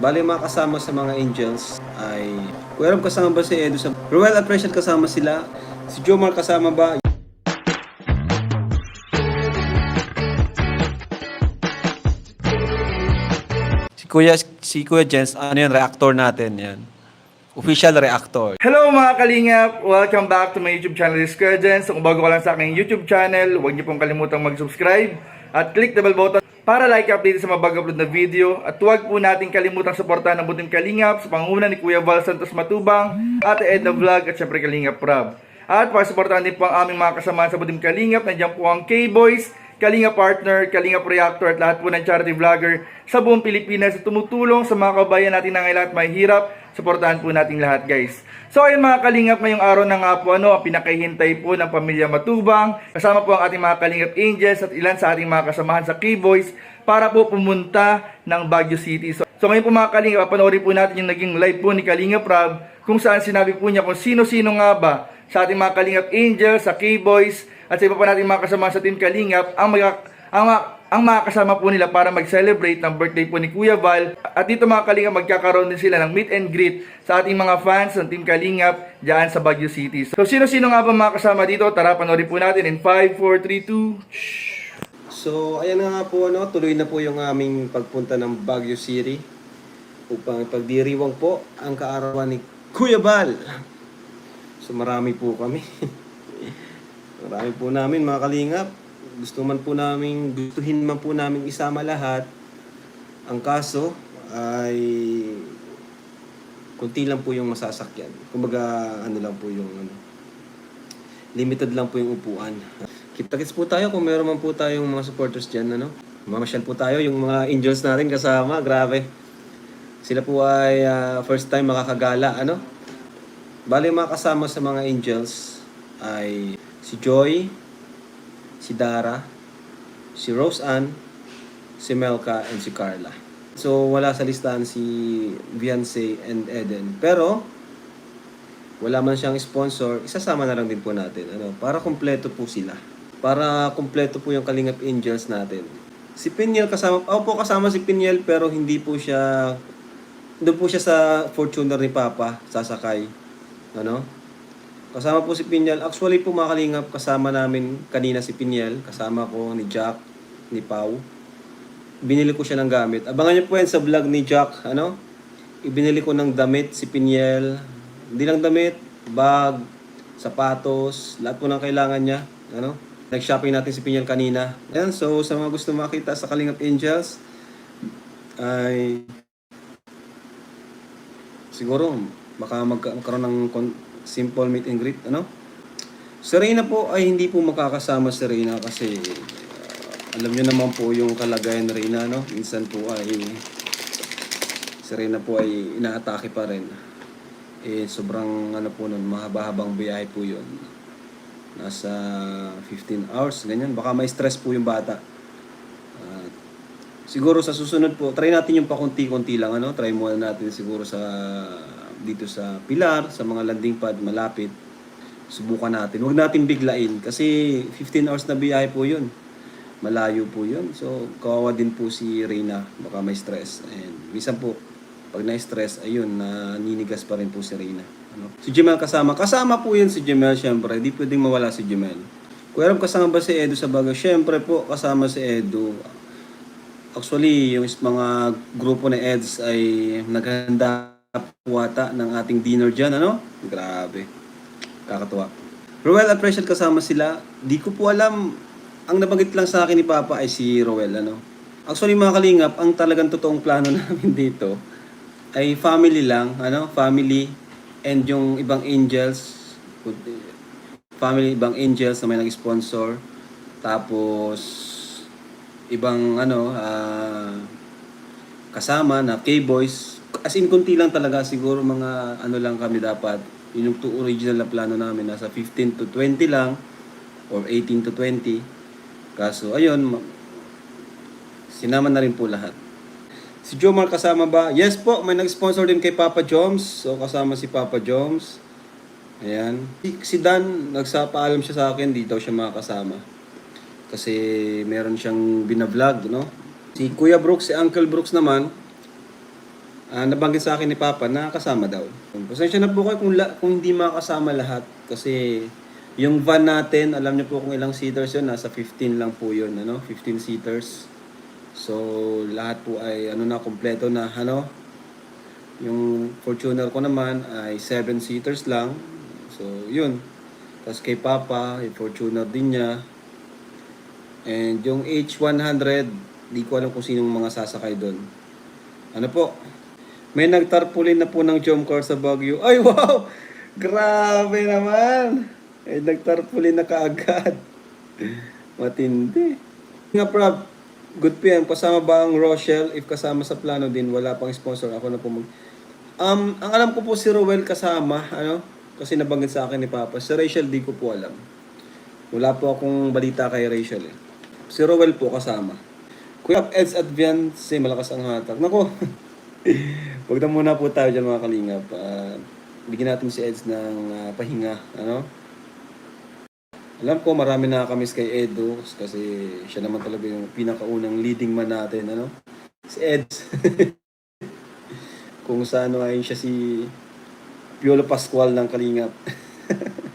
Bali mga kasama sa mga angels ay Kuya Rob kasama ba si Edo sa Royal Appreciate kasama sila. Si Jomar kasama ba? Si Kuya si Kuya Jens ano yan reactor natin yan. Official reactor. Hello mga kalingap! Welcome back to my YouTube channel, This Kuya Jen. So kung bago ka lang sa aking YouTube channel, huwag niyo pong kalimutang mag-subscribe at click the bell button para like update sa mga bago-upload na video. At huwag po natin kalimutang suportahan ang buting kalingap sa panguna ni Kuya Val Santos Matubang, Ate Edna Vlog at syempre Kalingap Rob. At para suportahan din po ang aming mga kasamahan sa buting kalingap, nandiyan po ang K-Boys, Kalinga Partner, Kalinga Reactor at lahat po ng charity vlogger sa buong Pilipinas na tumutulong sa mga kabayan natin na ngayon at may hirap. Suportahan po natin lahat guys. So ayun mga kalingap, ngayong araw na nga po ano, ang pinakahintay po ng pamilya Matubang. Kasama po ang ating mga kalingap angels at ilan sa ating mga kasamahan sa K-Boys para po pumunta ng Baguio City. So, so ngayon po mga kalingap, panoorin po natin yung naging live po ni Kalingap Rob kung saan sinabi po niya kung sino-sino nga ba sa ating mga Kalingap Angels, sa K-Boys, at sa iba pa nating mga kasama sa Team Kalingap, ang, mga, ang, mga- ang mga kasama po nila para mag-celebrate ng birthday po ni Kuya Val. At dito mga Kalingap, magkakaroon din sila ng meet and greet sa ating mga fans ng Team Kalingap dyan sa Baguio City. So sino-sino nga ba mga kasama dito? Tara, panoorin po natin in 5, 4, 3, 2, So, ayan nga po, ano, tuloy na po yung aming pagpunta ng Baguio City upang pagdiriwang po ang kaarawan ni Kuya Bal. So, marami po kami. marami po namin, mga kalingap. Gusto man po namin, gustuhin man po namin isama lahat. Ang kaso ay kunti lang po yung masasakyan. Kumbaga, ano lang po yung ano, limited lang po yung upuan. Kita-kits po tayo kung meron man po tayong mga supporters dyan, ano? Mamasyal po tayo, yung mga angels natin kasama, grabe. Sila po ay ah, first time makakagala, ano? Bali, mga kasama sa mga angels ay si Joy, si Dara, si Rose Ann, si Melka, and si Carla. So, wala sa listahan si Beyonce and Eden. Pero, wala man siyang sponsor, isasama na lang din po natin. Ano, para kumpleto po sila. Para kumpleto po yung Kalingap Angels natin. Si Piniel kasama, oh po kasama si Piniel pero hindi po siya, doon po siya sa Fortuner ni Papa, sasakay. Ano? Kasama po si Piniel. Actually po mga Kalingap, kasama namin kanina si Piniel. Kasama ko ni Jack, ni Pau. Binili ko siya ng gamit. Abangan niyo po yan sa vlog ni Jack. Ano? Ibinili ko ng damit si Piniel. Hindi lang damit, bag, sapatos, lahat po ng kailangan niya. Ano? Nag-shopping natin si Piniel kanina. Ayan, so sa mga gusto makita sa Kalingap Angels, ay siguro baka magka- magkaroon ng simple meet and greet, ano? Si Reyna po ay hindi po makakasama si Reyna kasi uh, alam niyo naman po yung kalagayan ni Reyna, no? Minsan po ay si Reyna po ay inaatake pa rin. Eh, sobrang ano po nun, mahaba-habang biyahe po yun. Nasa 15 hours, ganyan. Baka may stress po yung bata. At siguro sa susunod po, try natin yung pakunti-kunti lang, ano? Try muna natin siguro sa dito sa Pilar, sa mga landing pad malapit. Subukan natin. Huwag natin biglain kasi 15 hours na biyahe po yun. Malayo po yun. So, kawawa din po si Reyna. Baka may stress. And minsan po, pag na-stress, ayun, naninigas pa rin po si Reyna. Ano? Si Jemel kasama. Kasama po yun si Jemel, syempre. Hindi pwedeng mawala si Jemel. Kuya kasama ba si Edo sa bago? Syempre po, kasama si Edo. Actually, yung mga grupo ni Eds ay naghanda po ata ng ating dinner dyan, ano? Grabe. Kakatuwa. Roel at Rachel kasama sila. Di ko po alam. Ang nabanggit lang sa akin ni Papa ay si Roel, ano? Actually, mga kalingap, ang talagang totoong plano namin dito ay family lang, ano? Family and yung ibang angels. Family, ibang angels na may nag-sponsor. Tapos, ibang ano, ah, kasama na K-Boys. As in, kunti lang talaga. Siguro mga ano lang kami dapat. Yun yung two original na plano namin. Nasa 15 to 20 lang. Or 18 to 20. Kaso, ayun. ma- Sinama na rin po lahat. Si Jomar kasama ba? Yes po, may nag-sponsor din kay Papa Joms. So, kasama si Papa Joms. Ayan. Si, si Dan, nagsapaalam siya sa akin, di daw siya makakasama. Kasi meron siyang binablog, no? Si Kuya Brooks, si Uncle Brooks naman, ah, nabanggit sa akin ni Papa na kasama daw. Pasensya na po kayo kung, la- kung hindi makasama lahat kasi yung van natin, alam niyo po kung ilang seaters yun, nasa 15 lang po yun, ano? 15 seaters. So, lahat po ay ano na, kompleto na, ano? Yung Fortuner ko naman ay 7 seaters lang. So, yun. Tapos kay Papa, yung Fortuner din niya. And yung H100, di ko alam kung sinong mga sasakay doon. Ano po? May nagtarpulin na po ng jump car sa Baguio. Ay, wow! Grabe naman! Ay, nagtarpulin na kaagad. Matindi. Nga, Prab, good PM. Kasama ba ang Rochelle? If kasama sa plano din, wala pang sponsor. Ako na po mag... Um, ang alam ko po si Rowell kasama, ano? Kasi nabanggit sa akin ni Papa. Si Rachel, di ko po alam. Wala po akong balita kay Rachel eh. Si Rowell po kasama. Kuya Eds Advance, malakas ang hatak. Nako, Huwag na muna po tayo dyan mga kalingap. Ah, bigyan natin si Eds ng ah, pahinga. Ano? Alam ko marami na kamiss kay Edo kasi siya naman talaga yung pinakaunang leading man natin. Ano? Si Eds. Kung saan ay siya si Piolo Pascual ng kalingap.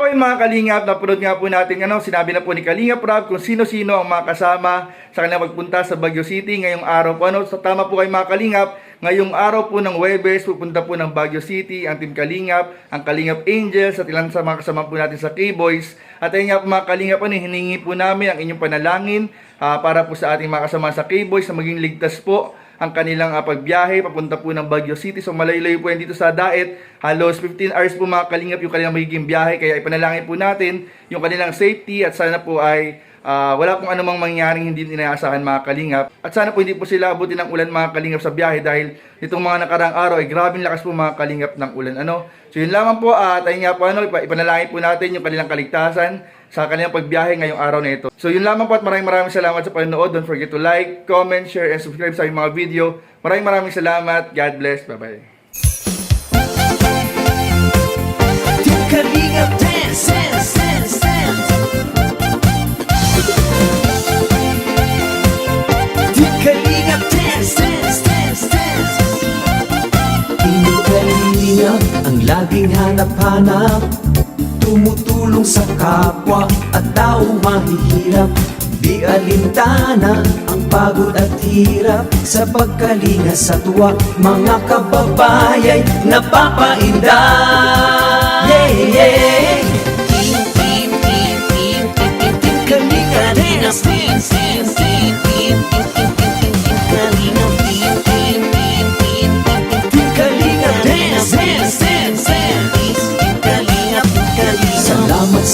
So yun mga Kalingap, napanood nga po natin, ano, sinabi na po ni Kalingap Rob kung sino-sino ang mga kasama sa kanilang magpunta sa Baguio City ngayong araw po. Ano, so tama po kayo mga Kalingap, ngayong araw po ng Webes, pupunta po ng Baguio City ang Team Kalingap, ang Kalingap Angels at ilan sa mga kasama po natin sa K-Boys. At ayun nga po mga Kalingap, ano, hiningi po namin ang inyong panalangin ah, para po sa ating mga kasama sa K-Boys na maging ligtas po ang kanilang uh, pagbiyahe papunta po ng Baguio City. So malayo-layo po yan dito sa Daet. Halos 15 hours po mga kalingap yung kanilang magiging biyahe. Kaya ipanalangin po natin yung kanilang safety at sana po ay ah, wala pong anumang mangyaring hindi inaasahan mga kalingap. At sana po hindi po sila abutin ng ulan mga kalingap sa biyahe dahil itong mga nakarang araw ay grabing lakas po mga kalingap ng ulan. Ano? So yun lamang po at ayun nga po ano, ipa- ipanalangin po natin yung kanilang kaligtasan sa kanilang pagbiyahe ngayong araw na ito. So yun lamang po at maraming maraming salamat sa panonood. Don't forget to like, comment, share, and subscribe sa aming mga video. Maraming maraming salamat. God bless. Bye-bye. Hanap-hanap Tumutulong sa kapwa at taong mahihirap Di alintana ang pagod at hirap Sa pagkalinga sa tuwa Mga kababayay napapainda Yeah, yeah Team, team, team, team,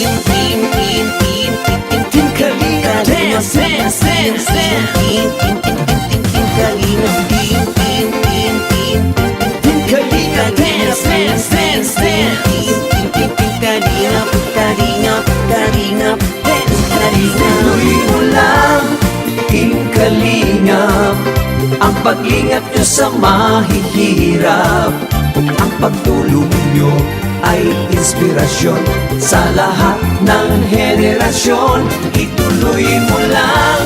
Team, team, team, team, team, team, team Dance, dance, dance, dance Team, team, team, team, team, team Kalingap Team, team, team, team, team, Kalingap Dance, dance, dance, dance Team, team, team, team Kalingap, Kalingap, Kalingap Dance, Kalingap Tuloy mo lang, Team Ang pag-ingat nyo sa mahihirap. Ang pagtulong nyo ay inspirasyon Sa lahat ng henerasyon. Ituloy mo lang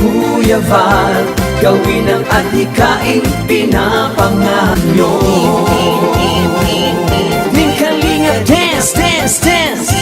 Kuya Val. Gawin ang adhikain pinapangarap nyo. Ning Kalinga Dance, Dance, Dance.